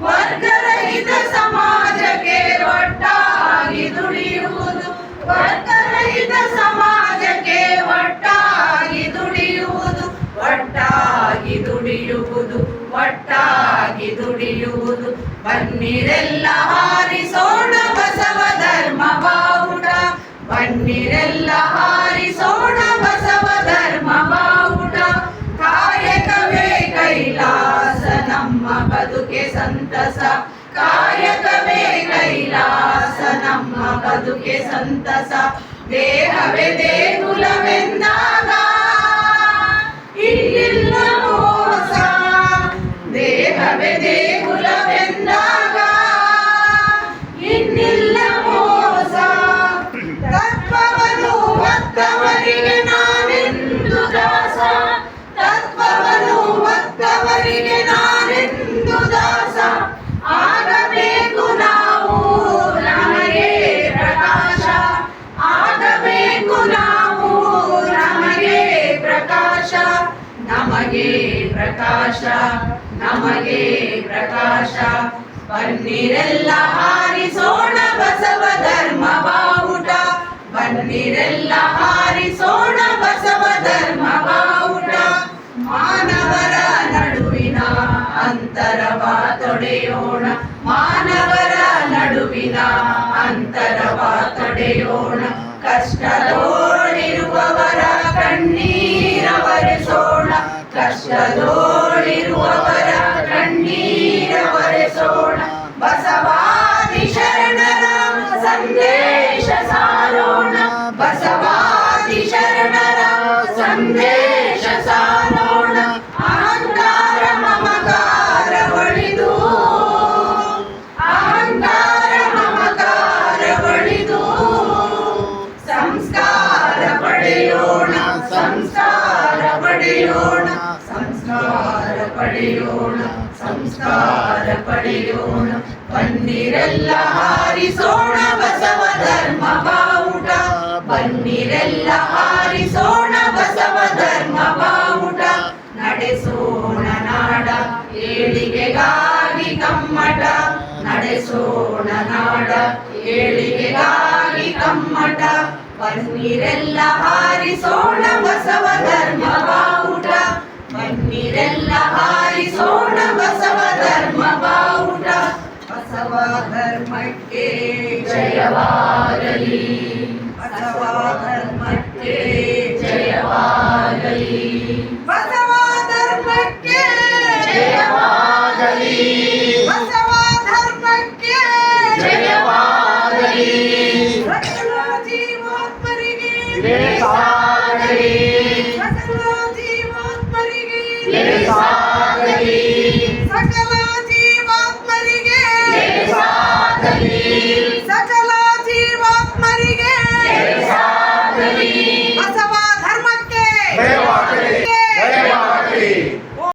ವರ್ಗರಹಿತ ಸಮಾಜಕ್ಕೆ ಒಟ್ಟಾಗಿ ವರ್ಗರಹಿತ ಸಮಾಜಕ್ಕೆ ಒಟ್ಟಾಗಿ ದುಡಿಯುವುದು. ಒಟ್ಟಾಗಿ ದುಡಿಯುವುದು. ಬನ್ನಿರೆಲ್ಲ ಕೈಲಾಸ ನಮ್ಮ ಬದುಕೆ ಸಂತಸ ದೇಹವೇ ದೇಗುಲವೆಂದಾಗ ಇಲ್ಲಿಲ್ಲ ಮೋಸ ದೇಹವೇ ದೇಗುಲವೆಂದಾಗ ಪ್ರಕಾಶ, ನಮಗೆ ಪ್ರಕಾಶ. ಬನ್ನಿರೆಲ್ಲ ಹಾರಿಸೋಣ ಬಸವ ಧರ್ಮ ಬಾವುಟ. ಬನ್ನಿರೆಲ್ಲ ಹಾರಿಸೋಣ ಬಸವ ಧರ್ಮ ಬಾವುಟ. ಮಾನವರ ನಡುವಿನ ಅಂತರವ ತೊಡೆಯೋಣ. ಮಾನವರ ನಡುವಿನ ಅಂತರವ ತೊಡೆಯೋಣ. ಕಷ್ಟದೋಡಿರುವವರ ಒರೆಸೋಣ ಕಷ್ಟದೋಳಿರುವವರ ಕಣ್ಣೀರ ಒರೆಸೋಣ ಬಸವಾದಿ ಶರಣರ ಸಂದೇಶ ಪಡೆಯೋಣ, ಸಂಸ್ಕಾರ ಪಡೆಯೋಣ, ಬನ್ನಿರೆಲ್ಲ ಹಾರಿಸೋಣ, ಬಸವ ಧರ್ಮ ಬಾವುಟ. ಬನ್ನಿರೆಲ್ಲ ಹಾರಿಸೋಣ, ಬಸವ ಧರ್ಮ ಬಾವುಟ. ನಡೆಸೋಣ ನಾಡ, ಏಳಿಗೆಗಾಗಿ ಕಮ್ಮಟ. ನಡೆಸೋಣ ನಾಡ, ಏಳಿಗೆಗಾಗಿ ಕಮ್ಮಟ. ಬನ್ನಿರೆಲ್ಲ ಹಾರಿಸೋಣ, ಬಸವ ಧರ್ಮ ಬಾವುಟ. ಬನ್ನಿರೆಲ್ಲ ಧರ್ಮಕ್ಕೆ ಜಯವಾಗಲಿ ಬಸವ ಧರ್ಮ